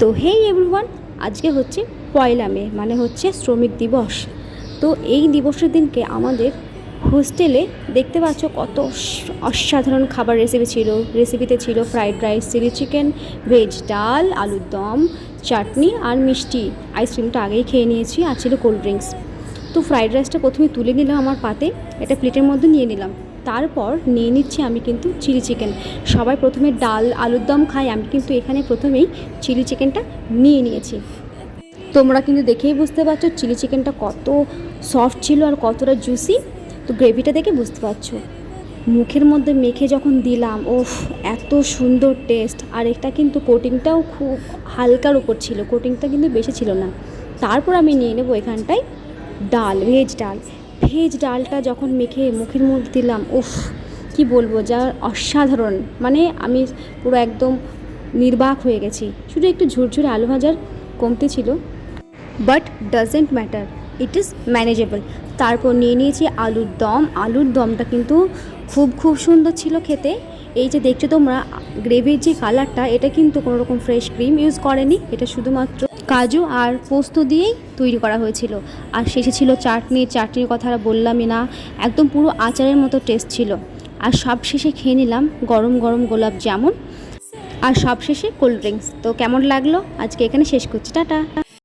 তো হেই এভরিওয়ান আজকে হচ্ছে পয়লা মে মানে হচ্ছে শ্রমিক দিবস। তো এই দিবসের দিনকে আমাদের হোস্টেলে দেখতে পাচ্ছ কত অসাধারণ খাবার রেসিপি ছিল। রেসিপিতে ছিল fried rice chilli chicken veg ডাল, আলুর দম, চাটনি আর মিষ্টি। আইসক্রিমটা আগেই খেয়ে নিয়েছি আর ছিল কোল্ড ড্রিঙ্কস তো ফ্রাইড রাইসটা প্রথমে তুলে নিলাম আমার পাতে এটা প্লেটের মধ্যে নিয়ে নিলাম। তারপর নিয়ে নিচ্ছি আমি কিন্তু চিলি চিকেন। সবাই প্রথমে ডাল, আলুর দম খাই আমি কিন্তু এখানে প্রথমেই চিলি চিকেনটা নিয়ে নিয়েছি। তোমরা কিন্তু দেখেই বুঝতে পারছ চিলি চিকেনটা কত সফট ছিল আর কতটা জুসি তো গ্রেভিটা দেখে বুঝতে পারছ। মুখের মধ্যে মেখে যখন দিলাম, ওফ, এত সুন্দর টেস্ট আর এটা কিন্তু কোটিংটাও খুব হালকার উপর ছিল কোটিংটা কিন্তু বেশি ছিল না। তারপর আমি নিয়ে নেব এখানটায় ডাল ভেজ ডাল। ভেজ ডালটা যখন মেখে মুখের মধ্যে দিলাম, উফ, কি বলব, যা অসাধারণ। মানে আমি পুরো একদম নির্বাক হয়ে গেছি। শুধু একটু ঝুরঝুরে আলু ভাজার কমতে ছিল but doesn't matter it is manageable তারপর নিয়ে নিয়েছি আলুর দম। আলুর দমটা কিন্তু খুব খুব সুন্দর ছিল খেতে। এই যে দেখছ তোমরা, গ্রেভির যে কালারটা, এটা কিন্তু কোনো রকম ফ্রেশ ক্রিম ইউজ করেনি। এটা শুধুমাত্র কাজু আর পোস্ত দিয়েই তৈরি করা হয়েছিল। আর শেষে ছিল চাটনি, চাটনির কথা বললামই না। একদম পুরো আচারের মতো টেস্ট ছিল। আর সব শেষে খেয়ে নিলাম গরম গরম গোলাপ জামুন। আর সব শেষে কোল্ড ড্রিঙ্কস তো কেমন লাগল? আজকে এখানে শেষ করছি। টাটা।